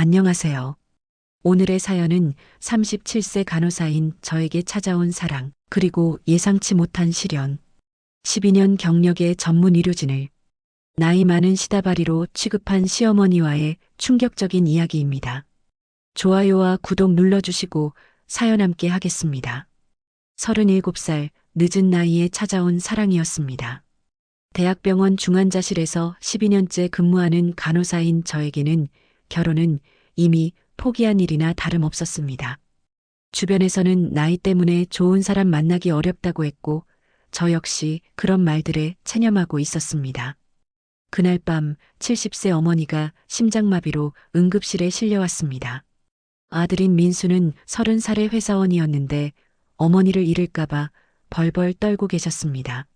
안녕하세요. 오늘의 사연은 37세 간호사인 저에게 찾아온 사랑, 그리고 예상치 못한 시련. 12년 경력의 전문 의료진을 나이 많은 시다바리로 취급한 시어머니와의 충격적인 이야기입니다. 좋아요와 구독 눌러주시고 사연 함께 하겠습니다. 37살 늦은 나이에 찾아온 사랑이었습니다. 대학병원 중환자실에서 12년째 근무하는 간호사인 저에게는 결혼은 이미 포기한 일이나 다름없었습니다. 주변에서는 나이 때문에 좋은 사람 만나기 어렵다고 했고, 저 역시 그런 말들에 체념하고 있었습니다. 그날 밤 70세 어머니가 심장마비로 응급실에 실려왔습니다. 아들인 민수는 30살의 회사원이었는데 어머니를 잃을까봐 벌벌 떨고 계셨습니다.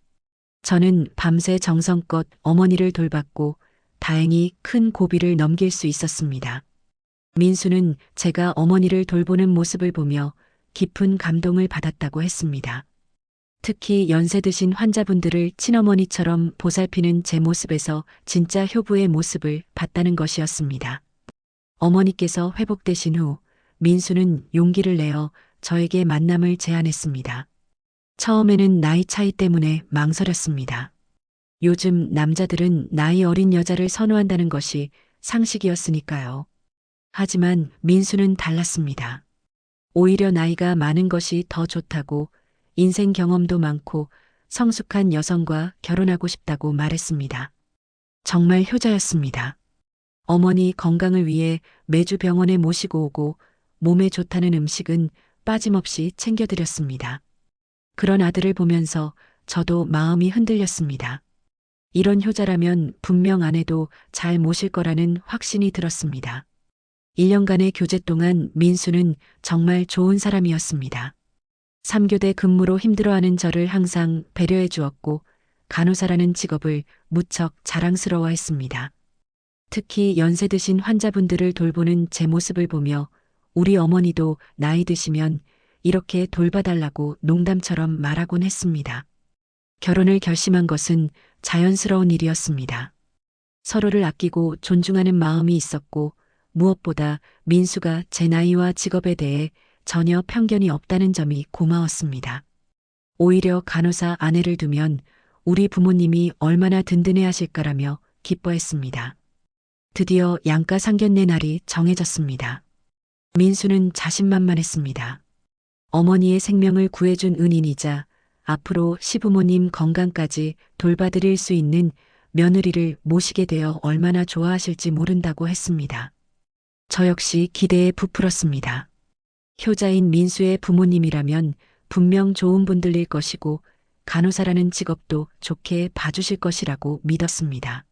저는 밤새 정성껏 어머니를 돌봤고 다행히 큰 고비를 넘길 수 있었습니다. 민수는 제가 어머니를 돌보는 모습을 보며 깊은 감동을 받았다고 했습니다. 특히 연세 드신 환자분들을 친어머니처럼 보살피는 제 모습에서 진짜 효부의 모습을 봤다는 것이었습니다. 어머니께서 회복되신 후 민수는 용기를 내어 저에게 만남을 제안했습니다. 처음에는 나이 차이 때문에 망설였습니다. 요즘 남자들은 나이 어린 여자를 선호한다는 것이 상식이었으니까요. 하지만 민수는 달랐습니다. 오히려 나이가 많은 것이 더 좋다고 인생 경험도 많고 성숙한 여성과 결혼하고 싶다고 말했습니다. 정말 효자였습니다. 어머니 건강을 위해 매주 병원에 모시고 오고 몸에 좋다는 음식은 빠짐없이 챙겨드렸습니다. 그런 아들을 보면서 저도 마음이 흔들렸습니다. 이런 효자라면 분명 아내도 잘 모실 거라는 확신이 들었습니다. 1년간의 교제 동안 민수는 정말 좋은 사람이었습니다. 3교대 근무로 힘들어하는 저를 항상 배려해 주었고 간호사라는 직업을 무척 자랑스러워 했습니다. 특히 연세 드신 환자분들을 돌보는 제 모습을 보며 우리 어머니도 나이 드시면 이렇게 돌봐달라고 농담처럼 말하곤 했습니다. 결혼을 결심한 것은 자연스러운 일이었습니다. 서로를 아끼고 존중하는 마음이 있었고 무엇보다 민수가 제 나이와 직업에 대해 전혀 편견이 없다는 점이 고마웠습니다. 오히려 간호사 아내를 두면 우리 부모님이 얼마나 든든해 하실까라며 기뻐했습니다. 드디어 양가 상견례 날이 정해졌습니다. 민수는 자신만만했습니다. 어머니의 생명을 구해준 은인이자 앞으로 시부모님 건강까지 돌봐드릴 수 있는 며느리를 모시게 되어 얼마나 좋아하실지 모른다고 했습니다. 저 역시 기대에 부풀었습니다. 효자인 민수의 부모님이라면 분명 좋은 분들일 것이고 간호사라는 직업도 좋게 봐주실 것이라고 믿었습니다.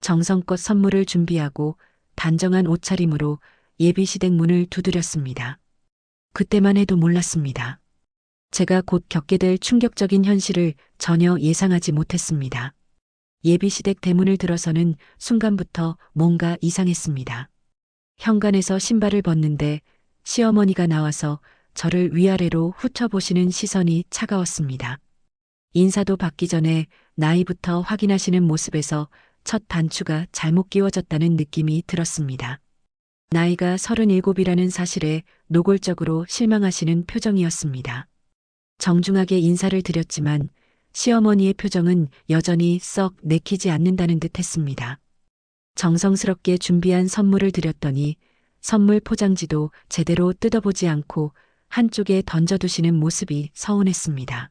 정성껏 선물을 준비하고 단정한 옷차림으로 예비시댁 문을 두드렸습니다. 그때만 해도 몰랐습니다. 제가 곧 겪게 될 충격적인 현실을 전혀 예상하지 못했습니다. 예비시댁 대문을 들어서는 순간부터 뭔가 이상했습니다. 현관에서 신발을 벗는데 시어머니가 나와서 저를 위아래로 훑어보시는 시선이 차가웠습니다. 인사도 받기 전에 나이부터 확인하시는 모습에서 첫 단추가 잘못 끼워졌다는 느낌이 들었습니다. 나이가 37이라는 사실에 노골적으로 실망하시는 표정이었습니다. 정중하게 인사를 드렸지만 시어머니의 표정은 여전히 썩 내키지 않는다는 듯 했습니다. 정성스럽게 준비한 선물을 드렸더니 선물 포장지도 제대로 뜯어보지 않고 한쪽에 던져두시는 모습이 서운했습니다.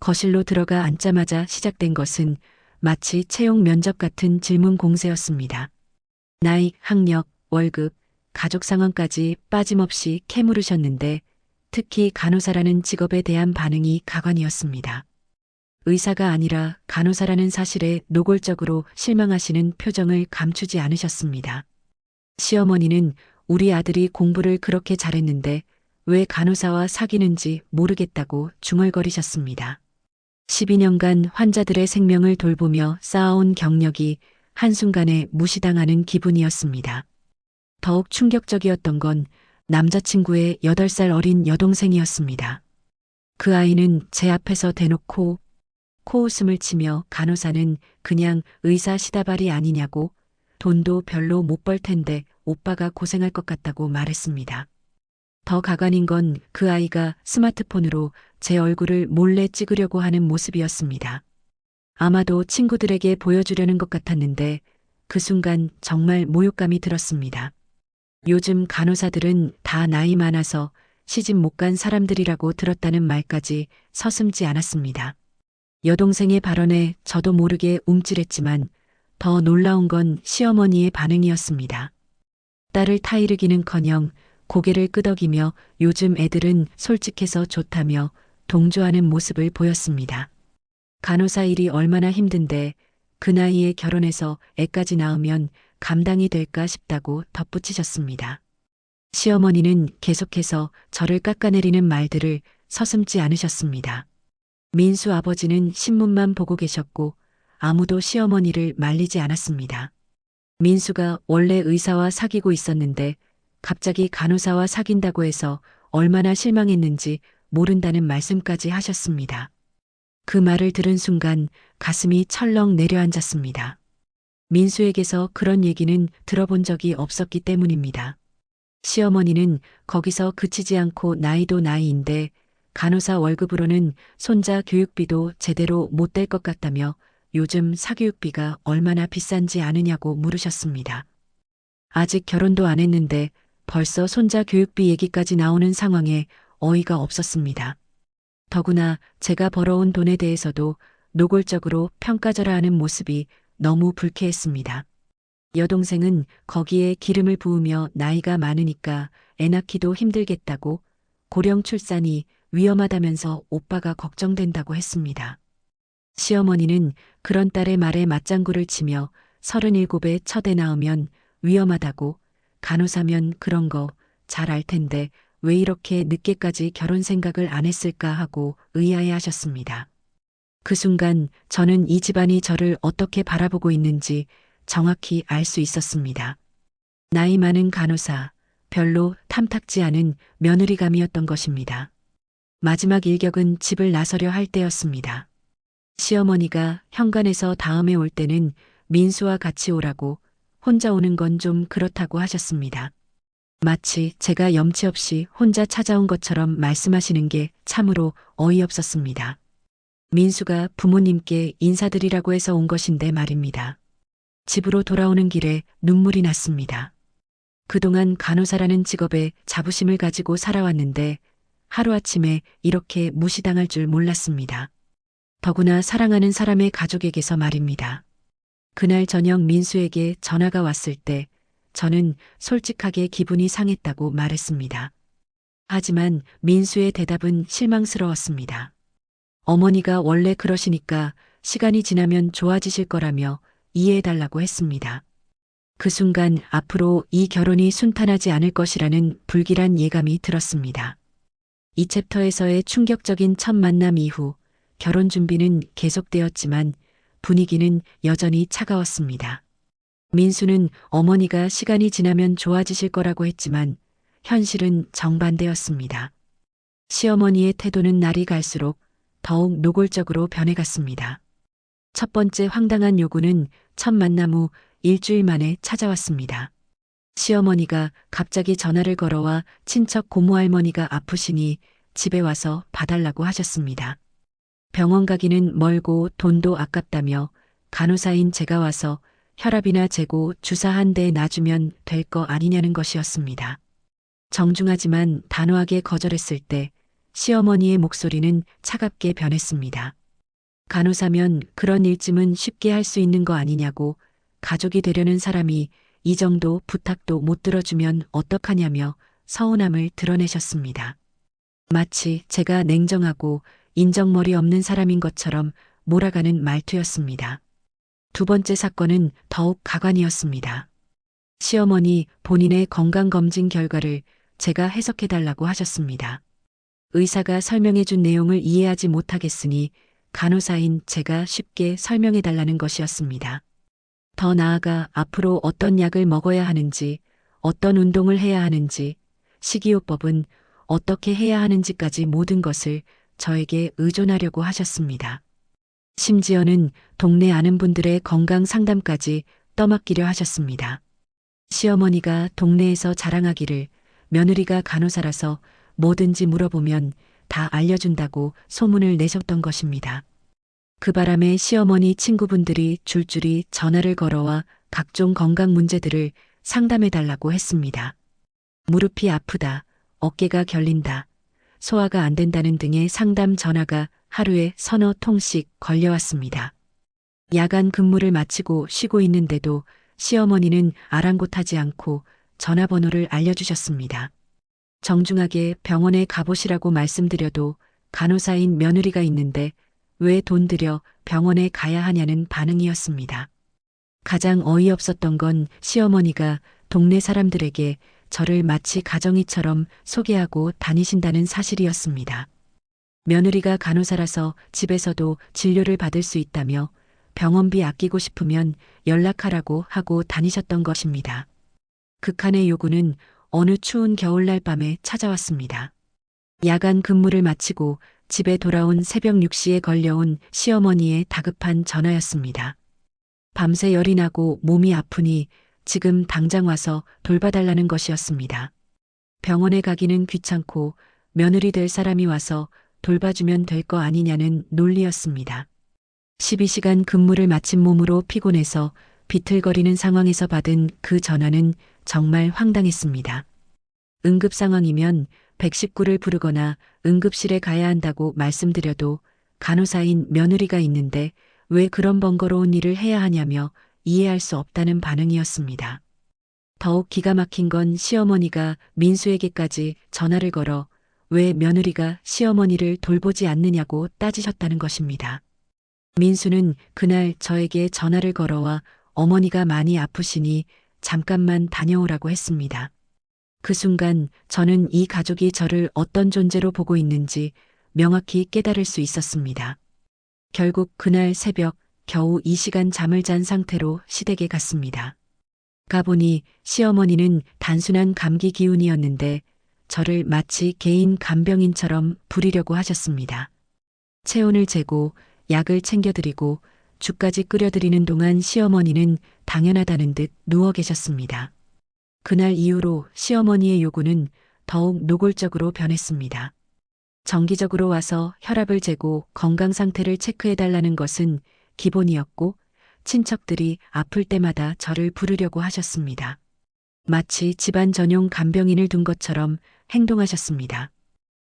거실로 들어가 앉자마자 시작된 것은 마치 채용 면접 같은 질문 공세였습니다. 나이, 학력, 월급, 가족 상황까지 빠짐없이 캐물으셨는데 특히 간호사라는 직업에 대한 반응이 가관이었습니다. 의사가 아니라 간호사라는 사실에 노골적으로 실망하시는 표정을 감추지 않으셨습니다. 시어머니는 우리 아들이 공부를 그렇게 잘했는데 왜 간호사와 사귀는지 모르겠다고 중얼거리셨습니다. 12년간 환자들의 생명을 돌보며 쌓아온 경력이 한순간에 무시당하는 기분이었습니다. 더욱 충격적이었던 건 남자친구의 8살 어린 여동생이었습니다. 그 아이는 제 앞에서 대놓고 코웃음을 치며 간호사는 그냥 의사 시다발이 아니냐고 돈도 별로 못 벌 텐데 오빠가 고생할 것 같다고 말했습니다. 더 가관인 건 그 아이가 스마트폰으로 제 얼굴을 몰래 찍으려고 하는 모습이었습니다. 아마도 친구들에게 보여주려는 것 같았는데 그 순간 정말 모욕감이 들었습니다. 요즘 간호사들은 다 나이 많아서 시집 못 간 사람들이라고 들었다는 말까지 서슴지 않았습니다. 여동생의 발언에 저도 모르게 움찔했지만 더 놀라운 건 시어머니의 반응이었습니다. 딸을 타이르기는커녕 고개를 끄덕이며 요즘 애들은 솔직해서 좋다며 동조하는 모습을 보였습니다. 간호사 일이 얼마나 힘든데 그 나이에 결혼해서 애까지 낳으면 감당이 될까 싶다고 덧붙이셨습니다. 시어머니는 계속해서 저를 깎아내리는 말들을 서슴지 않으셨습니다. 민수 아버지는 신문만 보고 계셨고 아무도 시어머니를 말리지 않았습니다. 민수가 원래 의사와 사귀고 있었는데 갑자기 간호사와 사귄다고 해서 얼마나 실망했는지 모른다는 말씀까지 하셨습니다. 그 말을 들은 순간 가슴이 철렁 내려앉았습니다. 민수에게서 그런 얘기는 들어본 적이 없었기 때문입니다. 시어머니는 거기서 그치지 않고 나이도 나이인데 간호사 월급으로는 손자 교육비도 제대로 못 될 것 같다며 요즘 사교육비가 얼마나 비싼지 아느냐고 물으셨습니다. 아직 결혼도 안 했는데 벌써 손자 교육비 얘기까지 나오는 상황에 어이가 없었습니다. 더구나 제가 벌어온 돈에 대해서도 노골적으로 평가절하 하는 모습이 너무 불쾌했습니다. 여동생은 거기에 기름을 부으며 나이가 많으니까 애 낳기도 힘들겠다고 고령 출산이 위험하다면서 오빠가 걱정된다고 했습니다. 시어머니는 그런 딸의 말에 맞장구를 치며 37에 첫애 낳으면 위험하다고 간호사면 그런 거 잘 알 텐데 왜 이렇게 늦게까지 결혼 생각을 안 했을까 하고 의아해 하셨습니다. 그 순간 저는 이 집안이 저를 어떻게 바라보고 있는지 정확히 알 수 있었습니다. 나이 많은 간호사, 별로 탐탁지 않은 며느리감이었던 것입니다. 마지막 일격은 집을 나서려 할 때였습니다. 시어머니가 현관에서 다음에 올 때는 민수와 같이 오라고 혼자 오는 건 좀 그렇다고 하셨습니다. 마치 제가 염치 없이 혼자 찾아온 것처럼 말씀하시는 게 참으로 어이없었습니다. 민수가 부모님께 인사드리라고 해서 온 것인데 말입니다. 집으로 돌아오는 길에 눈물이 났습니다. 그동안 간호사라는 직업에 자부심을 가지고 살아왔는데 하루아침에 이렇게 무시당할 줄 몰랐습니다. 더구나 사랑하는 사람의 가족에게서 말입니다. 그날 저녁 민수에게 전화가 왔을 때 저는 솔직하게 기분이 상했다고 말했습니다. 하지만 민수의 대답은 실망스러웠습니다. 어머니가 원래 그러시니까 시간이 지나면 좋아지실 거라며 이해해달라고 했습니다. 그 순간 앞으로 이 결혼이 순탄하지 않을 것이라는 불길한 예감이 들었습니다. 이 챕터에서의 충격적인 첫 만남 이후 결혼 준비는 계속되었지만 분위기는 여전히 차가웠습니다. 민수는 어머니가 시간이 지나면 좋아지실 거라고 했지만 현실은 정반대였습니다. 시어머니의 태도는 날이 갈수록 더욱 노골적으로 변해갔습니다. 첫 번째 황당한 요구는 첫 만남 후 일주일 만에 찾아왔습니다. 시어머니가 갑자기 전화를 걸어와 친척 고모 할머니가 아프시니 집에 와서 봐달라고 하셨습니다. 병원 가기는 멀고 돈도 아깝다며 간호사인 제가 와서 혈압이나 재고 주사 한 대 놔주면 될 거 아니냐는 것이었습니다. 정중하지만 단호하게 거절했을 때 시어머니의 목소리는 차갑게 변했습니다. 간호사면 그런 일쯤은 쉽게 할 수 있는 거 아니냐고 가족이 되려는 사람이 이 정도 부탁도 못 들어주면 어떡하냐며 서운함을 드러내셨습니다. 마치 제가 냉정하고 인정머리 없는 사람인 것처럼 몰아가는 말투였습니다. 두 번째 사건은 더욱 가관이었습니다. 시어머니 본인의 건강검진 결과를 제가 해석해달라고 하셨습니다. 의사가 설명해 준 내용을 이해하지 못하겠으니 간호사인 제가 쉽게 설명해 달라는 것이었습니다. 더 나아가 앞으로 어떤 약을 먹어야 하는지, 어떤 운동을 해야 하는지, 식이요법은 어떻게 해야 하는지까지 모든 것을 저에게 의존하려고 하셨습니다. 심지어는 동네 아는 분들의 건강 상담까지 떠맡기려 하셨습니다. 시어머니가 동네에서 자랑하기를 며느리가 간호사라서 뭐든지 물어보면 다 알려준다고 소문을 내셨던 것입니다. 그 바람에 시어머니 친구분들이 줄줄이 전화를 걸어와 각종 건강 문제들을 상담해달라고 했습니다. 무릎이 아프다, 어깨가 결린다, 소화가 안 된다는 등의 상담 전화가 하루에 서너 통씩 걸려왔습니다. 야간 근무를 마치고 쉬고 있는데도 시어머니는 아랑곳하지 않고 전화번호를 알려주셨습니다. 정중하게 병원에 가보시라고 말씀드려도 간호사인 며느리가 있는데 왜 돈 들여 병원에 가야 하냐는 반응이었습니다. 가장 어이없었던 건 시어머니가 동네 사람들에게 저를 마치 가정이처럼 소개하고 다니신다는 사실이었습니다. 며느리가 간호사라서 집에서도 진료를 받을 수 있다며 병원비 아끼고 싶으면 연락하라고 하고 다니셨던 것입니다. 극한의 요구는 어느 추운 겨울날 밤에 찾아왔습니다. 야간 근무를 마치고 집에 돌아온 새벽 6시에 걸려온 시어머니의 다급한 전화였습니다. 밤새 열이 나고 몸이 아프니 지금 당장 와서 돌봐달라는 것이었습니다. 병원에 가기는 귀찮고 며느리 될 사람이 와서 돌봐주면 될 거 아니냐는 논리였습니다. 12시간 근무를 마친 몸으로 피곤해서 비틀거리는 상황에서 받은 그 전화는 정말 황당했습니다. 응급 상황이면 119를 부르거나 응급실에 가야 한다고 말씀드려도 간호사인 며느리가 있는데 왜 그런 번거로운 일을 해야 하냐며 이해할 수 없다는 반응이었습니다. 더욱 기가 막힌 건 시어머니가 민수에게까지 전화를 걸어 왜 며느리가 시어머니를 돌보지 않느냐고 따지셨다는 것입니다. 민수는 그날 저에게 전화를 걸어와 어머니가 많이 아프시니 잠깐만 다녀오라고 했습니다. 그 순간 저는 이 가족이 저를 어떤 존재로 보고 있는지 명확히 깨달을 수 있었습니다. 결국 그날 새벽 겨우 이 시간 잠을 잔 상태로 시댁에 갔습니다. 가보니 시어머니는 단순한 감기 기운이었는데 저를 마치 개인 간병인처럼 부리려고 하셨습니다. 체온을 재고 약을 챙겨드리고 죽까지 끓여드리는 동안 시어머니는 당연하다는 듯 누워 계셨습니다. 그날 이후로 시어머니의 요구는 더욱 노골적으로 변했습니다. 정기적으로 와서 혈압을 재고 건강 상태를 체크해달라는 것은 기본이었고 친척들이 아플 때마다 저를 부르려고 하셨습니다. 마치 집안 전용 간병인을 둔 것처럼 행동하셨습니다.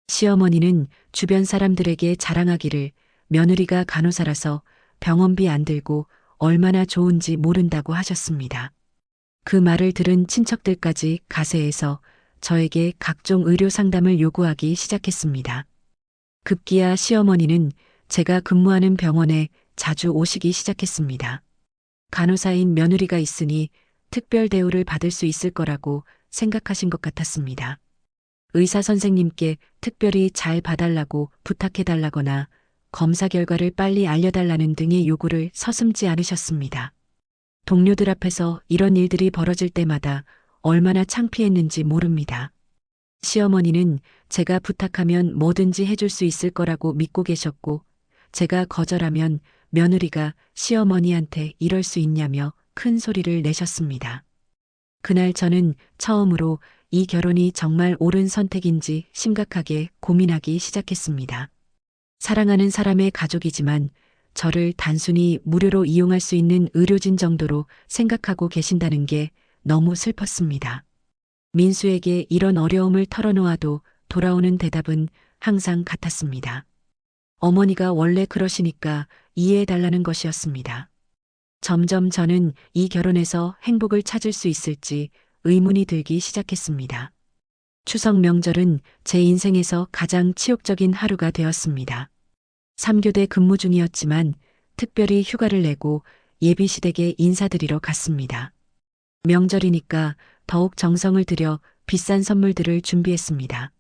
시어머니는 주변 사람들에게 자랑하기를 며느리가 간호사라서 병원비 안 들고 얼마나 좋은지 모른다고 하셨습니다. 그 말을 들은 친척들까지 가세해서 저에게 각종 의료 상담을 요구하기 시작했습니다. 급기야 시어머니는 제가 근무하는 병원에 자주 오시기 시작했습니다. 간호사인 며느리가 있으니 특별 대우를 받을 수 있을 거라고 생각하신 것 같았습니다. 의사 선생님께 특별히 잘 봐달라고 부탁해달라거나 검사 결과를 빨리 알려달라는 등의 요구를 서슴지 않으셨습니다. 동료들 앞에서 이런 일들이 벌어질 때마다 얼마나 창피했는지 모릅니다. 시어머니는 제가 부탁하면 뭐든지 해줄 수 있을 거라고 믿고 계셨고, 제가 거절하면 며느리가 시어머니한테 이럴 수 있냐며 큰 소리를 내셨습니다. 그날 저는 처음으로 이 결혼이 정말 옳은 선택인지 심각하게 고민하기 시작했습니다. 사랑하는 사람의 가족이지만 저를 단순히 무료로 이용할 수 있는 의료진 정도로 생각하고 계신다는 게 너무 슬펐습니다. 민수에게 이런 어려움을 털어놓아도 돌아오는 대답은 항상 같았습니다. 어머니가 원래 그러시니까 이해해달라는 것이었습니다. 점점 저는 이 결혼에서 행복을 찾을 수 있을지 의문이 들기 시작했습니다. 추석 명절은 제 인생에서 가장 치욕적인 하루가 되었습니다. 3교대 근무 중이었지만 특별히 휴가를 내고 예비시댁에 인사드리러 갔습니다. 명절이니까 더욱 정성을 들여 비싼 선물들을 준비했습니다.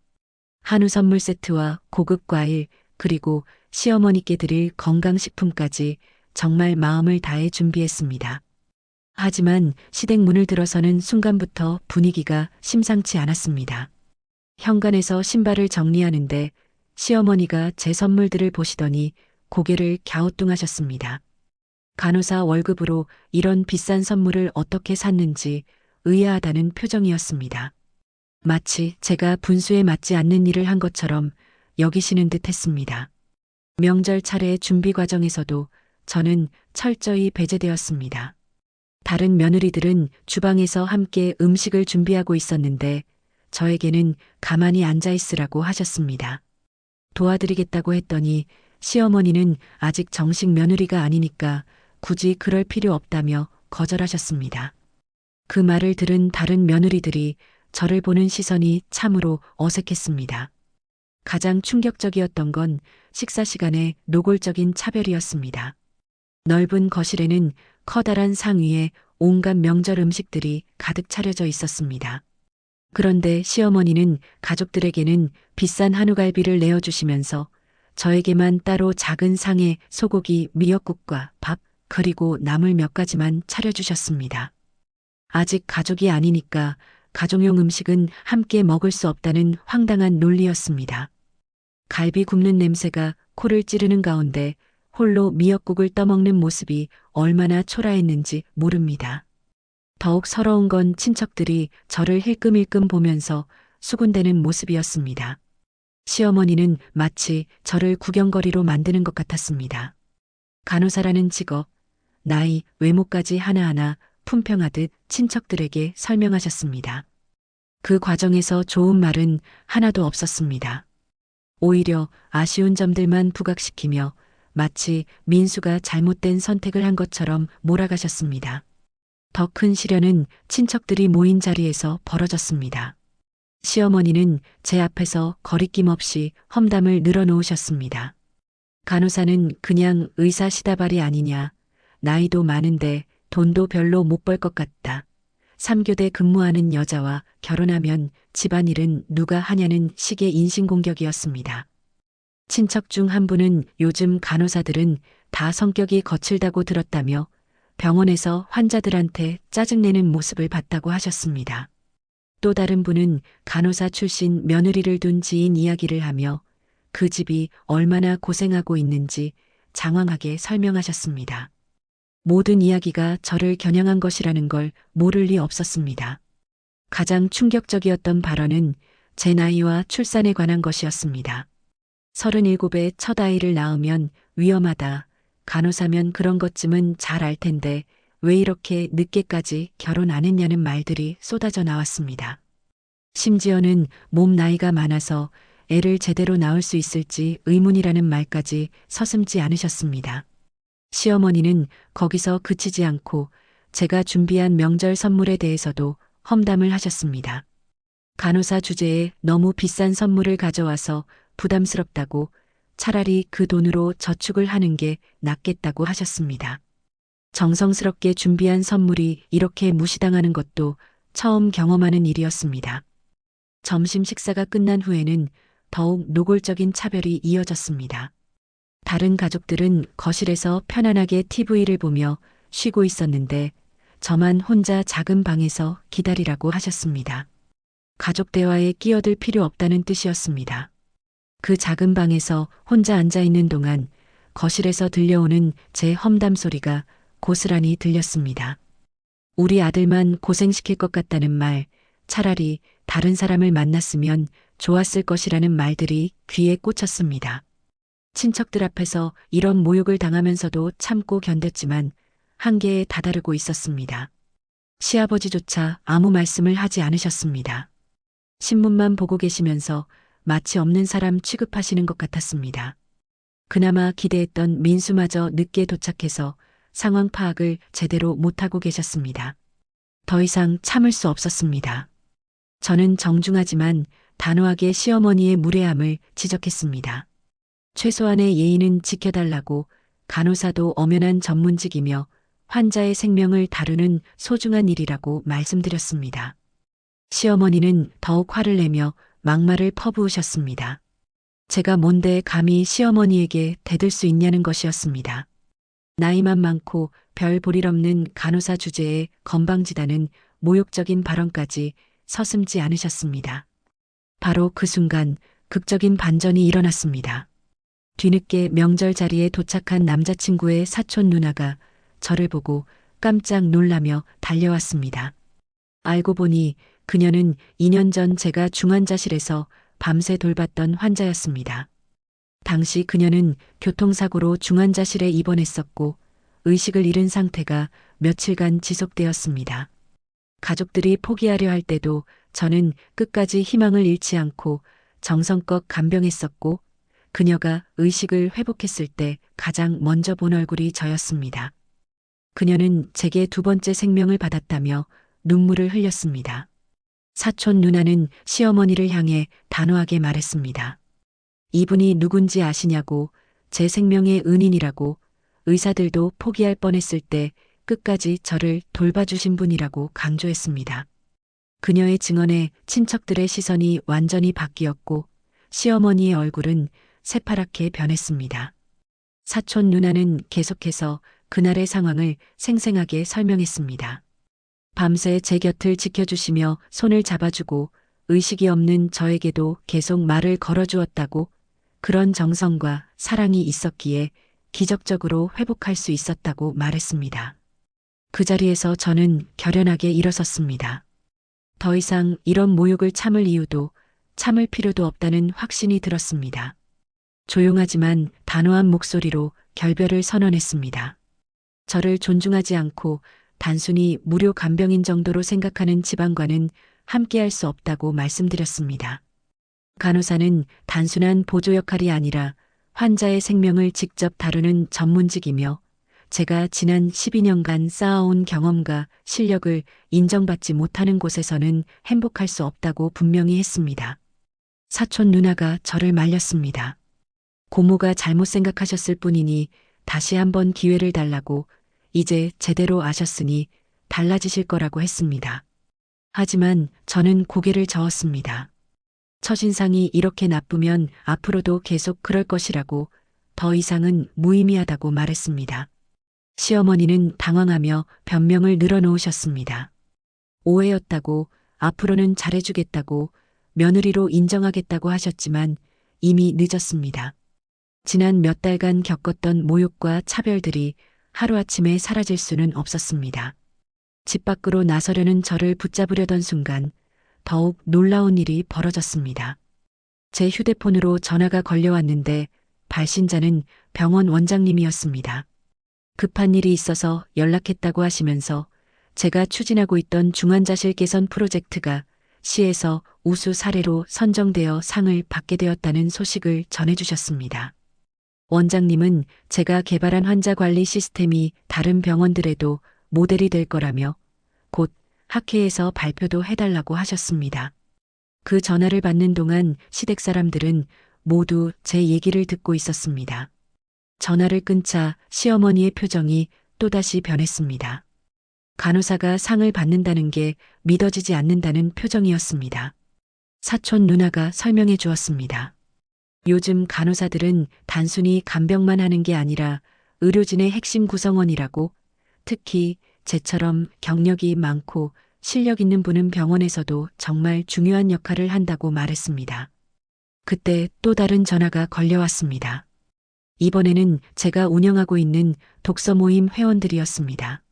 한우 선물 세트와 고급 과일, 그리고 시어머니께 드릴 건강식품까지 정말 마음을 다해 준비했습니다. 하지만 시댁 문을 들어서는 순간부터 분위기가 심상치 않았습니다. 현관에서 신발을 정리하는데 시어머니가 제 선물들을 보시더니 고개를 갸우뚱하셨습니다. 간호사 월급으로 이런 비싼 선물을 어떻게 샀는지 의아하다는 표정이었습니다. 마치 제가 분수에 맞지 않는 일을 한 것처럼 여기시는 듯 했습니다. 명절 차례 준비 과정에서도 저는 철저히 배제되었습니다. 다른 며느리들은 주방에서 함께 음식을 준비하고 있었는데 저에게는 가만히 앉아 있으라고 하셨습니다. 도와드리겠다고 했더니 시어머니는 아직 정식 며느리가 아니니까 굳이 그럴 필요 없다며 거절하셨습니다. 그 말을 들은 다른 며느리들이 저를 보는 시선이 참으로 어색했습니다. 가장 충격적이었던 건 식사 시간의 노골적인 차별이었습니다. 넓은 거실에는 커다란 상 위에 온갖 명절 음식들이 가득 차려져 있었습니다. 그런데 시어머니는 가족들에게는 비싼 한우갈비를 내어주시면서 저에게만 따로 작은 상에 소고기 미역국과 밥, 그리고 나물 몇 가지만 차려주셨습니다. 아직 가족이 아니니까 가족용 음식은 함께 먹을 수 없다는 황당한 논리였습니다. 갈비 굽는 냄새가 코를 찌르는 가운데 홀로 미역국을 떠먹는 모습이 얼마나 초라했는지 모릅니다. 더욱 서러운 건 친척들이 저를 힐끔힐끔 보면서 수군대는 모습이었습니다. 시어머니는 마치 저를 구경거리로 만드는 것 같았습니다. 간호사라는 직업, 나이, 외모까지 하나하나 품평하듯 친척들에게 설명하셨습니다. 그 과정에서 좋은 말은 하나도 없었습니다. 오히려 아쉬운 점들만 부각시키며 마치 민수가 잘못된 선택을 한 것처럼 몰아가셨습니다. 더 큰 시련은 친척들이 모인 자리에서 벌어졌습니다. 시어머니는 제 앞에서 거리낌 없이 험담을 늘어놓으셨습니다. 간호사는 그냥 의사 시다발이 아니냐. 나이도 많은데 돈도 별로 못 벌 것 같다. 3교대 근무하는 여자와 결혼하면 집안일은 누가 하냐는 식의 인신공격이었습니다. 친척 중 한 분은 요즘 간호사들은 다 성격이 거칠다고 들었다며 병원에서 환자들한테 짜증내는 모습을 봤다고 하셨습니다. 또 다른 분은 간호사 출신 며느리를 둔 지인 이야기를 하며 그 집이 얼마나 고생하고 있는지 장황하게 설명하셨습니다. 모든 이야기가 저를 겨냥한 것이라는 걸 모를 리 없었습니다. 가장 충격적이었던 발언은 제 나이와 출산에 관한 것이었습니다. 37에 첫 아이를 낳으면 위험하다. 간호사면 그런 것쯤은 잘 알 텐데 왜 이렇게 늦게까지 결혼 안 했냐는 말들이 쏟아져 나왔습니다. 심지어는 몸 나이가 많아서 애를 제대로 낳을 수 있을지 의문이라는 말까지 서슴지 않으셨습니다. 시어머니는 거기서 그치지 않고 제가 준비한 명절 선물에 대해서도 험담을 하셨습니다. 간호사 주제에 너무 비싼 선물을 가져와서 부담스럽다고 차라리 그 돈으로 저축을 하는 게 낫겠다고 하셨습니다. 정성스럽게 준비한 선물이 이렇게 무시당하는 것도 처음 경험하는 일이었습니다. 점심 식사가 끝난 후에는 더욱 노골적인 차별이 이어졌습니다. 다른 가족들은 거실에서 편안하게 TV를 보며 쉬고 있었는데 저만 혼자 작은 방에서 기다리라고 하셨습니다. 가족 대화에 끼어들 필요 없다는 뜻이었습니다. 그 작은 방에서 혼자 앉아 있는 동안 거실에서 들려오는 제 험담 소리가 고스란히 들렸습니다. 우리 아들만 고생시킬 것 같다는 말, 차라리 다른 사람을 만났으면 좋았을 것이라는 말들이 귀에 꽂혔습니다. 친척들 앞에서 이런 모욕을 당하면서도 참고 견뎠지만 한계에 다다르고 있었습니다. 시아버지조차 아무 말씀을 하지 않으셨습니다. 신문만 보고 계시면서 마치 없는 사람 취급하시는 것 같았습니다. 그나마 기대했던 민수마저 늦게 도착해서 상황 파악을 제대로 못하고 계셨습니다. 더 이상 참을 수 없었습니다. 저는 정중하지만 단호하게 시어머니의 무례함을 지적했습니다. 최소한의 예의는 지켜달라고 간호사도 엄연한 전문직이며 환자의 생명을 다루는 소중한 일이라고 말씀드렸습니다. 시어머니는 더욱 화를 내며 막말을 퍼부으셨습니다. 제가 뭔데 감히 시어머니에게 대들 수 있냐는 것이었습니다. 나이만 많고 별 볼일 없는 간호사 주제에 건방지다는 모욕적인 발언까지 서슴지 않으셨습니다. 바로 그 순간 극적인 반전이 일어났습니다. 뒤늦게 명절 자리에 도착한 남자친구의 사촌 누나가 저를 보고 깜짝 놀라며 달려왔습니다. 알고 보니 그녀는 2년 전 제가 중환자실에서 밤새 돌봤던 환자였습니다. 당시 그녀는 교통사고로 중환자실에 입원했었고 의식을 잃은 상태가 며칠간 지속되었습니다. 가족들이 포기하려 할 때도 저는 끝까지 희망을 잃지 않고 정성껏 간병했었고 그녀가 의식을 회복했을 때 가장 먼저 본 얼굴이 저였습니다. 그녀는 제게 두 번째 생명을 받았다며 눈물을 흘렸습니다. 사촌 누나는 시어머니를 향해 단호하게 말했습니다. 이분이 누군지 아시냐고 제 생명의 은인이라고 의사들도 포기할 뻔했을 때 끝까지 저를 돌봐주신 분이라고 강조했습니다. 그녀의 증언에 친척들의 시선이 완전히 바뀌었고 시어머니의 얼굴은 새파랗게 변했습니다. 사촌 누나는 계속해서 그날의 상황을 생생하게 설명했습니다. 밤새 제 곁을 지켜주시며 손을 잡아주고 의식이 없는 저에게도 계속 말을 걸어주었다고 그런 정성과 사랑이 있었기에 기적적으로 회복할 수 있었다고 말했습니다. 그 자리에서 저는 결연하게 일어섰습니다. 더 이상 이런 모욕을 참을 이유도 참을 필요도 없다는 확신이 들었습니다. 조용하지만 단호한 목소리로 결별을 선언했습니다. 저를 존중하지 않고 단순히 무료 간병인 정도로 생각하는 지방과는 함께할 수 없다고 말씀드렸습니다. 간호사는 단순한 보조 역할이 아니라 환자의 생명을 직접 다루는 전문직이며 제가 지난 12년간 쌓아온 경험과 실력을 인정받지 못하는 곳에서는 행복할 수 없다고 분명히 했습니다. 사촌 누나가 저를 말렸습니다. 고모가 잘못 생각하셨을 뿐이니 다시 한번 기회를 달라고 이제 제대로 아셨으니 달라지실 거라고 했습니다. 하지만 저는 고개를 저었습니다. 첫인상이 이렇게 나쁘면 앞으로도 계속 그럴 것이라고 더 이상은 무의미하다고 말했습니다. 시어머니는 당황하며 변명을 늘어놓으셨습니다. 오해였다고 앞으로는 잘해주겠다고 며느리로 인정하겠다고 하셨지만 이미 늦었습니다. 지난 몇 달간 겪었던 모욕과 차별들이 하루아침에 사라질 수는 없었습니다. 집 밖으로 나서려는 저를 붙잡으려던 순간 더욱 놀라운 일이 벌어졌습니다. 제 휴대폰으로 전화가 걸려왔는데 발신자는 병원 원장님이었습니다. 급한 일이 있어서 연락했다고 하시면서 제가 추진하고 있던 중환자실 개선 프로젝트가 시에서 우수 사례로 선정되어 상을 받게 되었다는 소식을 전해주셨습니다. 원장님은 제가 개발한 환자 관리 시스템이 다른 병원들에도 모델이 될 거라며 곧 학회에서 발표도 해달라고 하셨습니다. 그 전화를 받는 동안 시댁 사람들은 모두 제 얘기를 듣고 있었습니다. 전화를 끊자 시어머니의 표정이 또다시 변했습니다. 간호사가 상을 받는다는 게 믿어지지 않는다는 표정이었습니다. 사촌 누나가 설명해 주었습니다. 요즘 간호사들은 단순히 간병만 하는 게 아니라 의료진의 핵심 구성원이라고 특히 제처럼 경력이 많고 실력 있는 분은 병원에서도 정말 중요한 역할을 한다고 말했습니다. 그때 또 다른 전화가 걸려왔습니다. 이번에는 제가 운영하고 있는 독서 모임 회원들이었습니다.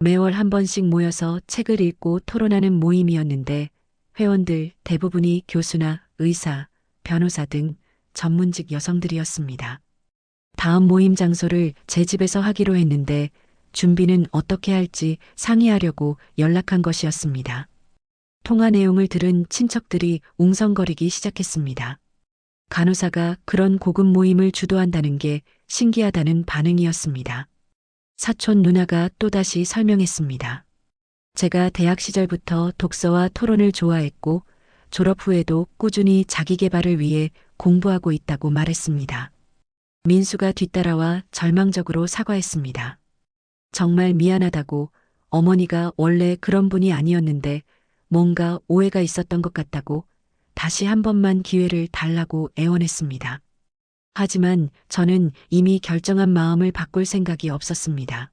매월 한 번씩 모여서 책을 읽고 토론하는 모임이었는데 회원들 대부분이 교수나 의사, 변호사 등 전문직 여성들이었습니다. 다음 모임 장소를 제 집에서 하기로 했는데 준비는 어떻게 할지 상의하려고 연락한 것이었습니다. 통화 내용을 들은 친척들이 웅성거리기 시작했습니다. 간호사가 그런 고급 모임을 주도한다는 게 신기하다는 반응이었습니다. 사촌 누나가 또다시 설명했습니다. 제가 대학 시절부터 독서와 토론을 좋아했고 졸업 후에도 꾸준히 자기 개발을 위해 공부하고 있다고 말했습니다. 민수가 뒤따라와 절망적으로 사과했습니다. 정말 미안하다고 어머니가 원래 그런 분이 아니었는데 뭔가 오해가 있었던 것 같다고 다시 한 번만 기회를 달라고 애원했습니다. 하지만 저는 이미 결정한 마음을 바꿀 생각이 없었습니다.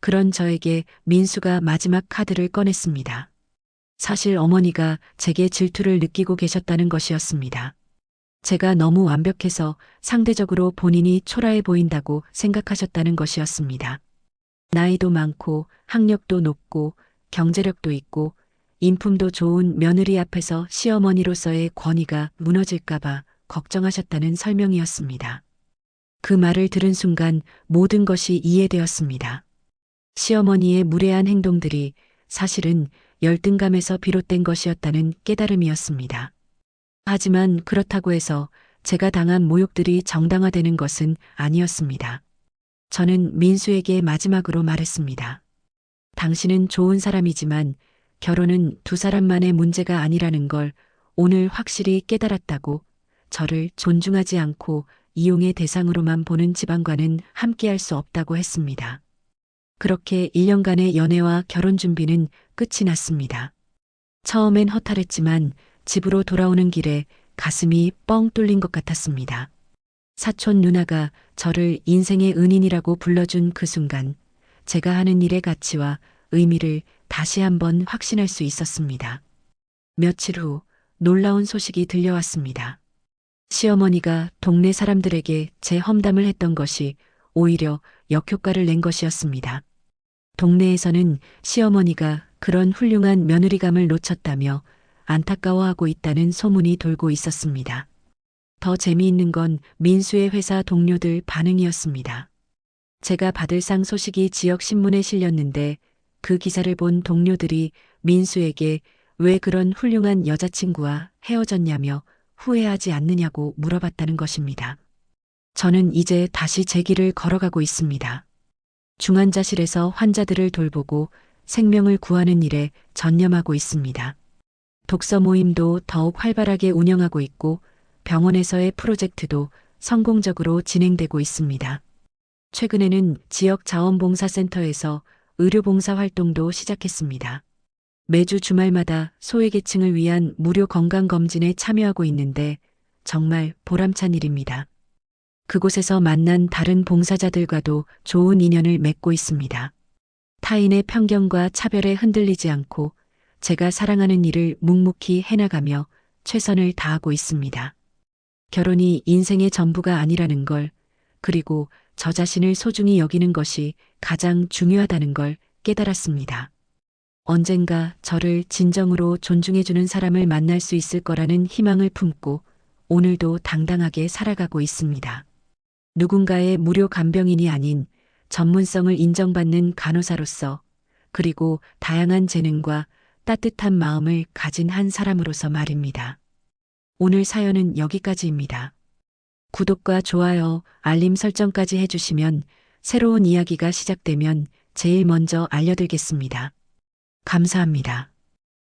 그런 저에게 민수가 마지막 카드를 꺼냈습니다. 사실 어머니가 제게 질투를 느끼고 계셨다는 것이었습니다. 제가 너무 완벽해서 상대적으로 본인이 초라해 보인다고 생각하셨다는 것이었습니다. 나이도 많고 학력도 높고 경제력도 있고 인품도 좋은 며느리 앞에서 시어머니로서의 권위가 무너질까봐 걱정하셨다는 설명이었습니다. 그 말을 들은 순간 모든 것이 이해되었습니다. 시어머니의 무례한 행동들이 사실은 열등감에서 비롯된 것이었다는 깨달음이었습니다. 하지만 그렇다고 해서 제가 당한 모욕들이 정당화되는 것은 아니었습니다. 저는 민수에게 마지막으로 말했습니다. 당신은 좋은 사람이지만 결혼은 두 사람만의 문제가 아니라는 걸 오늘 확실히 깨달았다고 저를 존중하지 않고 이용의 대상으로만 보는 집안과는 함께할 수 없다고 했습니다. 그렇게 1년간의 연애와 결혼 준비는 끝이 났습니다. 처음엔 허탈했지만 집으로 돌아오는 길에 가슴이 뻥 뚫린 것 같았습니다. 사촌 누나가 저를 인생의 은인이라고 불러준 그 순간 제가 하는 일의 가치와 의미를 다시 한번 확신할 수 있었습니다. 며칠 후 놀라운 소식이 들려왔습니다. 시어머니가 동네 사람들에게 제 험담을 했던 것이 오히려 역효과를 낸 것이었습니다. 동네에서는 시어머니가 그런 훌륭한 며느리감을 놓쳤다며 안타까워하고 있다는 소문이 돌고 있었습니다. 더 재미있는 건 민수의 회사 동료들 반응이었습니다. 제가 받을 상 소식이 지역 신문에 실렸는데 그 기사를 본 동료들이 민수에게 왜 그런 훌륭한 여자친구와 헤어졌냐며 후회하지 않느냐고 물어봤다는 것입니다. 저는 이제 다시 제 길을 걸어가고 있습니다. 중환자실에서 환자들을 돌보고 생명을 구하는 일에 전념하고 있습니다. 독서 모임도 더욱 활발하게 운영하고 있고 병원에서의 프로젝트도 성공적으로 진행되고 있습니다. 최근에는 지역 자원봉사센터에서 의료봉사 활동도 시작했습니다. 매주 주말마다 소외계층을 위한 무료 건강검진에 참여하고 있는데 정말 보람찬 일입니다. 그곳에서 만난 다른 봉사자들과도 좋은 인연을 맺고 있습니다. 타인의 편견과 차별에 흔들리지 않고 제가 사랑하는 일을 묵묵히 해나가며 최선을 다하고 있습니다. 결혼이 인생의 전부가 아니라는 걸, 그리고 저 자신을 소중히 여기는 것이 가장 중요하다는 걸 깨달았습니다. 언젠가 저를 진정으로 존중해주는 사람을 만날 수 있을 거라는 희망을 품고 오늘도 당당하게 살아가고 있습니다. 누군가의 무료 간병인이 아닌 전문성을 인정받는 간호사로서 그리고 다양한 재능과 따뜻한 마음을 가진 한 사람으로서 말입니다. 오늘 사연은 여기까지입니다. 구독과 좋아요, 알림 설정까지 해주시면 새로운 이야기가 시작되면 제일 먼저 알려드리겠습니다. 감사합니다.